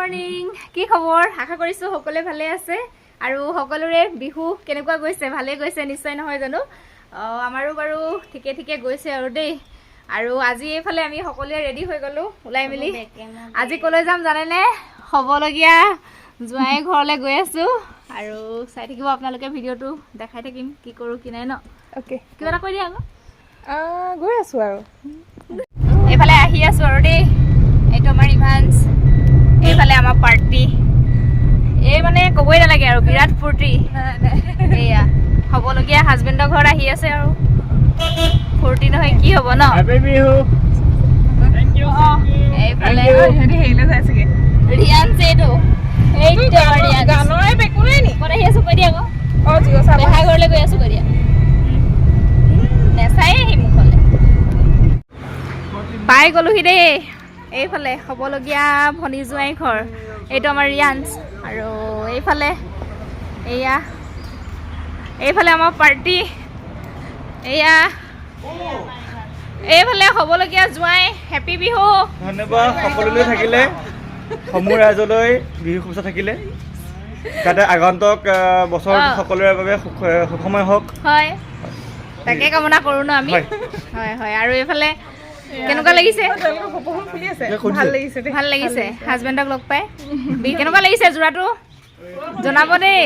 Morning কি খবৰ? আশা কৰিছোঁ সকলোৱে ভালে আছে। আৰু সকলোৰে বিহু কেনেকুৱা গৈছে? ভালে গৈছে নিশ্চয় নহয় জানো? আমাৰো বাৰু ঠিকে ঠিকে গৈছে আৰু দেই। আৰু আজি এইফালে আমি সকলোৱে ৰেডি হৈ গ'লোঁ ওলাই মেলি। আজি ক'লৈ যাম জানেনে? হ'বলগীয়া জোঁৱাই ঘৰলৈ গৈ আছোঁ। আৰু চাই থাকিব আপোনালোকে ভিডিঅ'টো দেখাই থাকিম কি কৰোঁ কি নাই ন। অ'কে। কিবা এটা কৈ দিয়া আকৌ। গৈ আছোঁ আৰু। এইফালে আহি আছো আৰু দেই। এইটো আমাৰ ইভান্স এইফালে আমাৰ পাৰ্টি এই মানে ক'বই নালাগে আৰু বিৰাট ফূৰ্তি। এয়া হ'বলগীয়া হাজবেণ্ডৰ ঘৰত আহি আছে আৰু। ফূৰ্তি নহয় কি হ'ব ন? পাই গলোহি দেই। এইফালে হ'বলগীয়া ভনী জোঁৱাই ঘৰ। এইটো আমাৰ ৰিয়ান্স আৰু এইফালে এয়া এইফালে আমাৰ পাৰ্টি। এয়া এইফালে হ'বলগীয়া জোঁৱাই হেপী বিহু। ধন্যবাদ সকলোলৈ থাকিলে। সমূহ ৰাইজলৈ বিহু শুভেচ্ছা থাকিলে। যাতে আগন্তুক বছৰ। সকলোৰে বাবে সুখময় হওক। হয়। তাকে কামনা কৰোঁ ন আমি। হয় হয়। আৰু এইফালে কেনেকুৱা লাগিছে। ভাল লাগিছে ভাল লাগিছে। হাজবেণ্ডক লগ পাই। বি- কেনেকুৱা লাগিছে যোৰাটো? জনাব দেই।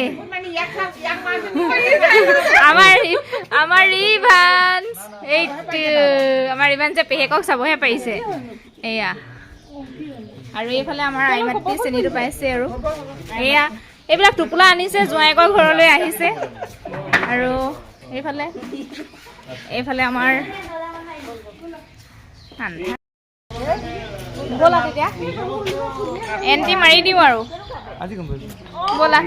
আমাৰ ৰি- আমাৰ ৰিভান্স। এইটো আমাৰ ৰিভান্সে পেহেকক চাবহে পাৰিছে। এয়া। আৰু এইফালে আমাৰ আইমাতৃ চেনীটো পাইছে আৰু। এয়া এইবিলাক টোপোলা আনিছে জোঁৱায়েকৰ ঘৰলৈ আহিছে। আৰু এইফালে এইফালে আমাৰ ব'লা তেতিয়া। এণ্টি মাৰি দিওঁ আৰু। বলা।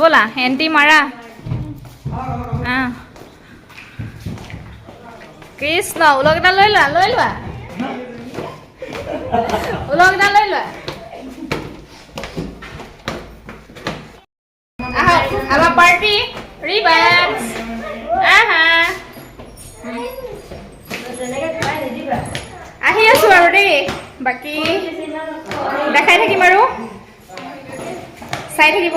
বলা এণ্টি মাৰা। কৃষ্ণ কৃষ্ণ এটা লৈ লোৱা লৈ লোৱা। ওলক এটা লৈ লোৱা। থাকিম আৰু। চাই থাকিব।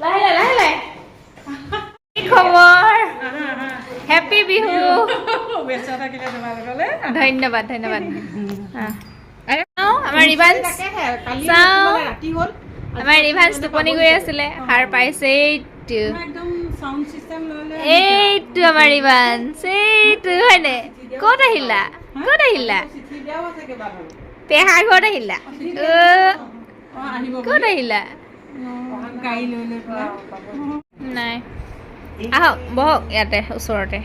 লাহে লাহে লাহে লাহে। কি খবৰ? হেপী বিহু। ব্যস্ত থাকিলে তোমালোকলে। ধন্যবাদ ধন্যবাদ। আহ। চাওঁ, আমাৰ ৰিভান্স চাওঁ। ৰাতি হ'ল। আমাৰ ৰিভান্স টোপনি গৈ আছিলে। সাৰ পাইছে এইটো। আমাৰ ৰিভান্স। এইটো হয়নে? ক'ত আহিলা? ক'ত আহিলা? পেহাৰ ঘৰত আহিলা? ক'ত আহিলা? নাই। আহক বহক ইয়াতে ওচৰতে।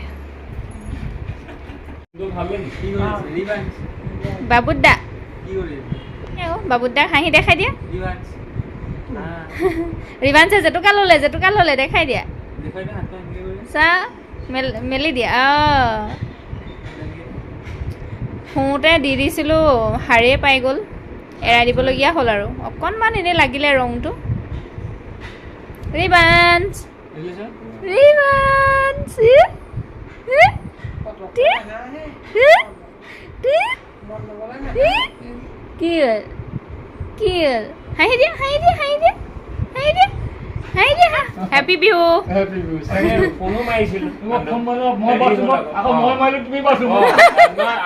বাবুদা। বাবুদাক হাঁহি দেখাই দিয়া। ৰিভান্সে জেতুকা ল'লে জেতুকা ল'লে দেখাই দিয়া। চা মেলি দিয়া অঁ। শুওঁতে দি দিছিলোঁ সাৰেই পাই গ'ল। এৰাই দিবলগীয়া হ'ল আৰু। অকণমান এনেই লাগিলে ৰংটো। টি, ই। কি কি হাঁহি দিয়া হাঁহি দিয়া হাঁহি দিয়া হাঁহি দিয়া। হ্যাপি বিহু হ্যাপি বিহু চাগে ফোন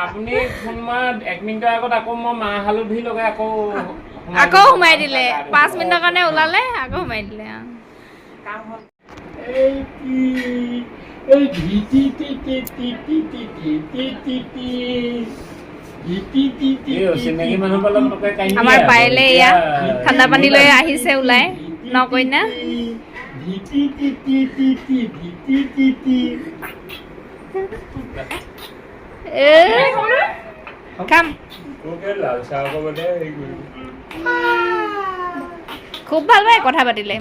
আপুনি এক মিনিটৰ আগত আকৌ মই মাহ হালধি লগাই আকৌ আকৌ সোমাই দিলে। পাঁচ মিনিটৰ কাৰণে ওলালে আকৌ সোমাই দিলে আমাৰ পায়েলে এয়া ঠাণ্ডা পানী লৈ আহিছে ওলাই। নগই না কাম খুব ভালো পায় কথা পাতিলে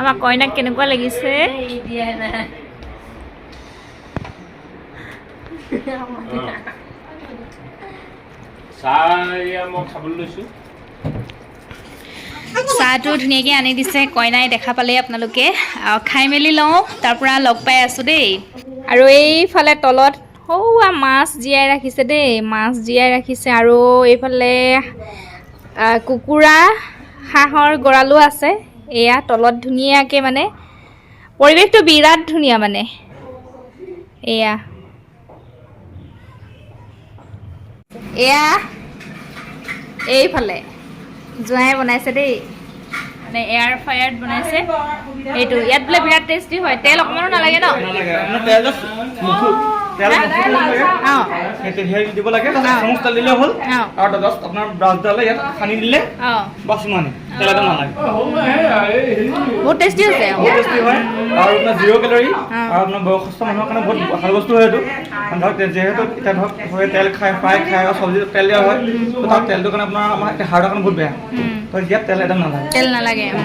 আমাৰ কইনাক কেনেকুৱা লাগিছে চাহটো ধুনীয়াকৈ আনি দিছে কইনাই দেখা পালে আপোনালোকে। খাই মেলি লওঁ তাৰ পৰা লগ পাই আছোঁ দেই। আৰু এইফালে তলত সৌৱা মাছ জীয়াই ৰাখিছে দেই মাছ জীয়াই ৰাখিছে। আৰু এইফালে কুকুৰা হাঁহৰ গঁৰালো আছে। এয়া তলত ধুনীয়াকৈ মানে পৰিৱেশটো বিৰাট ধুনীয়া মানে। এয়া। এয়া এইফালে। জোঁৱাই বনাইছে দেই। মানে এয়াৰ ফায়াৰত বনাইছে। এইটো ইয়াত বোলে বিৰাট টেষ্টি হয়। তেল অকণমানো নালাগে ন? তেল মুঠো তেল মুঠো দিব লাগে দিব লাগে। চামুচ তেল দিলে হ'ল। আৰু জাষ্ট আপোনাৰ ব্ৰাছডালে ইয়াত সানি দিলে বাছ ইমানেই তেল একদম নালাগে। বহুত টেষ্টি বহুত টেষ্টি হয়। আৰু আপোনাৰ জিৰ' কেলৰি আৰু আপোনাৰ বয়সস্থ মানুহৰ কাৰণে বহুত ভালো বস্তু হয় এইটো। ধৰক যিহেতু এতিয়া ধৰক তেল খায় ফ্ৰাই খায় আৰু চব্জি তেল দিয়া হয় তো তাৰ তেলটোৰ কাৰণে আপোনাৰ আমাৰ হাৰ্টৰ কাৰণে বহুত বেয়া। তেল একদম নালাগে। তেল নালাগে উম।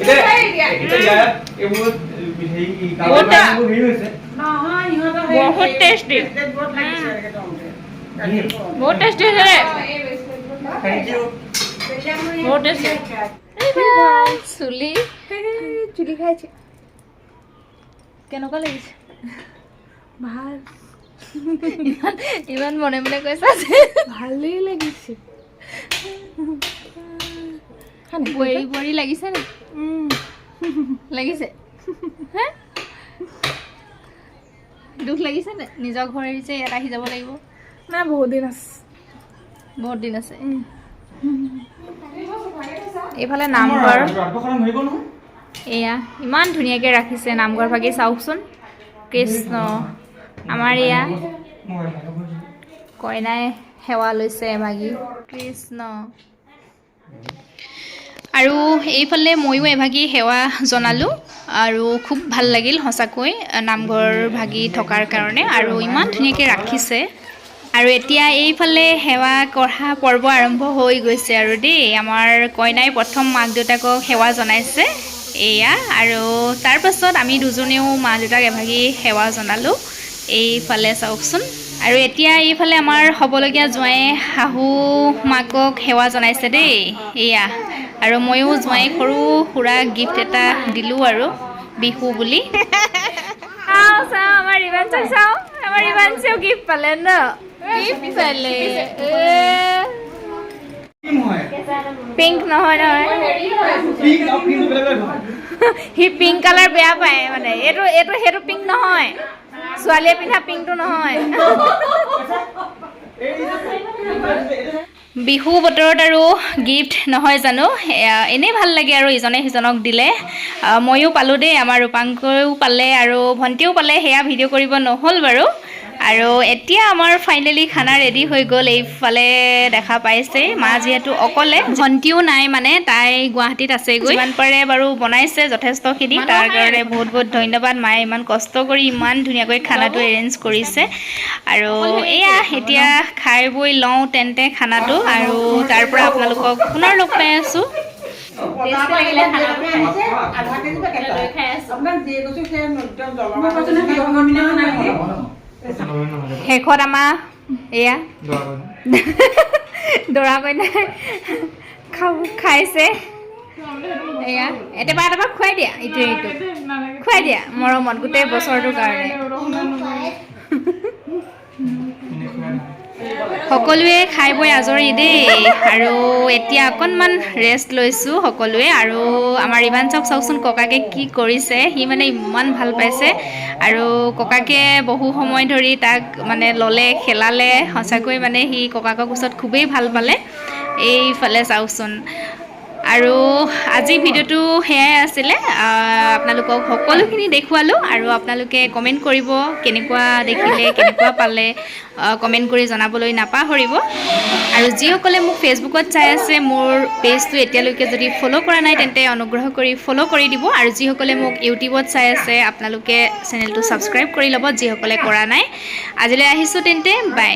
এতিয়া এতিয়া ইয়াত এইবোৰ হেৰি বহুত কালাৰ এইবোৰ হেৰি হৈছে। নহয় ইহঁতৰ বহুত টেষ্টি বহুত লাগিছে একদম বহুত টেষ্টি হৈছে দেই থেংক ইউ বহুত টেষ্টি চুলি। চুলি খাইছে। কেনেকুৱা লাগিছে? ভাল। ইমান ইমান মনে মনে কৈছা যে। ভালেই লাগিছে। বোৱাৰী বোৱাৰী লাগিছে নে? লাগিছে। হে? দুখ লাগিছে নে? নিজৰ ঘৰ এৰিছে ইয়াত আহি যাব লাগিব। নাই বহুত দিন আছে। বহুত দিন আছে। এইফালে নামঘৰ। এয়া ইমান ধুনীয়াকৈ ৰাখিছে নামঘৰ ভাগি চাওকচোন। কৃষ্ণ আমাৰ এয়া। কইনাই সেৱা লৈছে এভাগি। কৃষ্ণ। আৰু এইফালে ময়ো এভাগি সেৱা জনালোঁ আৰু খুব ভাল লাগিল সঁচাকৈ নামঘৰ ভাগি থকাৰ কাৰণে আৰু ইমান ধুনীয়াকৈ ৰাখিছে। আৰু এতিয়া এইফালে সেৱা কৰা পৰ্ব আৰম্ভ হৈ গৈছে আৰু দেই আমাৰ কইনাই প্ৰথম মাক দেউতাকক সেৱা জনাইছে এয়া। আৰু তাৰ পাছত আমি দুজনেও মা দেউতাক এভাগি সেৱা জনালোঁ এইফালে চাওকচোন। আৰু এতিয়া এইফালে আমাৰ হ'বলগীয়া জোঁৱাই শাহু মাকক সেৱা জনাইছে দেই এয়া। আৰু ময়ো জোঁৱাইক সৰু সুৰা গিফ্ট এটা দিলোঁ আৰু বিহু বুলি। চাওঁ চাওঁ আমাৰ চাওঁ গিফ্ট পালে ন? গিফ্ট পালে। নহয় পিংক নহয় নহয়। হয় সি পিংক কালাৰ বেয়া পায় মানে। এইটো এইটো সেইটো পিংক নহয়। ছোৱালীয়ে পিন্ধা পিংকটো নহয়। বিহু বতৰত আৰু গিফ্ট নহয় জানো? এনেই ভাল লাগে আৰু ইজনে সিজনক দিলে। ময়ো পালোঁ দেই আমাৰ ৰূপাংকৰেও পালে আৰু ভণ্টিও পালে সেয়া ভিডিঅ' কৰিব নহ'ল বাৰু। আৰু এতিয়া আমাৰ ফাইনেলি খানা ৰেডি হৈ গ'ল এইফালে দেখা পাইছে। মা যিহেতু অকলে ভণ্টিও নাই মানে তাই গুৱাহাটীত আছেগৈ। যিমান পাৰে বাৰু বনাইছে যথেষ্টখিনি তাৰ কাৰণে বহুত বহুত ধন্যবাদ। মায়ে ইমান কষ্ট কৰি ইমান ধুনীয়াকৈ খানাটো এৰেঞ্জ কৰিছে। আৰু এয়া এতিয়া খাই বৈ লওঁ তেন্তে খানাটো আৰু তাৰ পৰা আপোনালোকক পুনৰ লগ পাই আছোঁ। আধা কেজি পেকেট আপোনাক কৈছো সেই একদম জলপান শেষত আমাৰ এয়া দৰা কইনাই খাব খাইছে এয়া এটাপা এটাপা খুৱাই দিয়া ইটোৱে ইটো খুৱাই দিয়া মৰমত গোটেই বছৰটোৰ কাৰণে সকলোৱে খাই বৈ আজৰি দেই। আৰু এতিয়া অকণমান ৰেষ্ট লৈছোঁ সকলোৱে। আৰু আমাৰ ৰিবাঞ্চক চাওকচোন ককাকে কি কৰিছে। সি মানে ইমান ভাল পাইছে। আৰু ককাকে বহু সময় ধৰি তাক মানে ল'লে খেলালে। সঁচাকৈ মানে সি ককাকৰ ওচৰত খুবেই ভাল পালে। এইফালে চাওকচোন। আৰু আজি ভিডিঅ'টো সেয়াই আছিলে। আপোনালোকক সকলোখিনি দেখুৱালোঁ আৰু আপোনালোকে কমেণ্ট কৰিব কেনেকুৱা দেখিলে, কেনেকুৱা পালে কমেণ্ট কৰি জনাবলৈ নাপাহৰিব। আৰু যিসকলে মোক ফেচবুকত চাই আছে, মোৰ পেজটো এতিয়ালৈকে যদি ফ'ল' কৰা নাই, তেন্তে অনুগ্ৰহ কৰি ফ'ল' কৰি দিব। আৰু যিসকলে মোক ইউটিউবত চাই আছে, আপোনালোকে চেনেলটো ছাবস্ক্ৰাইব কৰি ল'ব, যিসকলে কৰা নাই। আজিলৈ আহিছোঁ তেন্তে বাই